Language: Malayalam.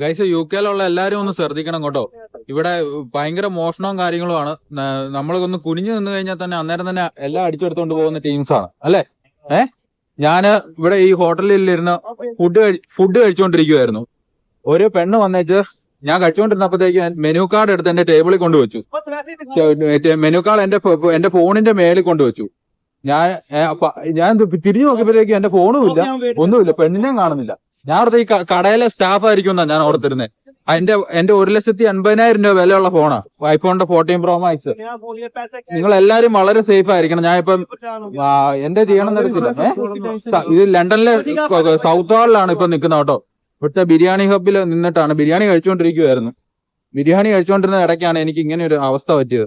ഗൈസ് യു കെയിലുള്ള എല്ലാരും ഒന്ന് ശ്രദ്ധിക്കണം കേട്ടോ. ഇവിടെ ഭയങ്കര മോഷണവും കാര്യങ്ങളുമാണ്. നമ്മളൊന്ന് കുനിഞ്ഞു നിന്ന് കഴിഞ്ഞാൽ തന്നെ അന്നേരം തന്നെ എല്ലാം അടിച്ചെടുത്തോണ്ട് പോകുന്ന ടീംസ് ആണ്. അല്ലെ? ഏ ഞാൻ ഇവിടെ ഈ ഹോട്ടലിൽ ഇരുന്ന് ഫുഡ് ഫുഡ് കഴിച്ചുകൊണ്ടിരിക്കുവായിരുന്നു ഒരു പെണ്ണ് വന്നേച്ച് ഞാൻ കഴിച്ചുകൊണ്ടിരുന്നപ്പോഴത്തേക്ക് മെനു കാർഡ് എടുത്ത് എന്റെ ടേബിളിൽ കൊണ്ടുവച്ചു. മെനു കാർഡ് എന്റെ എന്റെ ഫോണിന്റെ മേളിൽ കൊണ്ടുവച്ചു. ഞാൻ ഞാൻ തിരിഞ്ഞു നോക്കിയപ്പോഴേക്കും എന്റെ ഫോണും ഇല്ല. ഒന്നുമില്ല. പെണ്ണിനെ കാണുന്നില്ല. ഞാൻ ഓർത്ത് ഈ കടയിലെ സ്റ്റാഫ് ആയിരിക്കും എന്നാ ഞാൻ ഓർത്തിരുന്നത് എന്റെ എന്റെ ഒരു ലക്ഷത്തി അൻപതിനായിരം രൂപ വിലയുള്ള ഫോണാ ഐഫോണിന്റെ ഫോർട്ടീൻ പ്രോ മാക്സ് നിങ്ങൾ എല്ലാരും വളരെ സേഫ് ആയിരിക്കണം. ഞാൻ ഇപ്പം എന്റെ ചെയ്യണം എന്നറിയത്തില്ല? ഇത് ലണ്ടനിലെ സൗത്ത് ഹാളിലാണ് ഇപ്പൊ നിൽക്കുന്ന കേട്ടോ. ഇവിടുത്തെ ബിരിയാണി ഹബിൽ നിന്നിട്ടാണ്. ബിരിയാണി കഴിച്ചുകൊണ്ടിരിക്കുവായിരുന്നു. ബിരിയാണി കഴിച്ചുകൊണ്ടിരുന്ന ഇടയ്ക്കാണ് എനിക്ക് ഇങ്ങനെ ഒരു അവസ്ഥ പറ്റിയത്.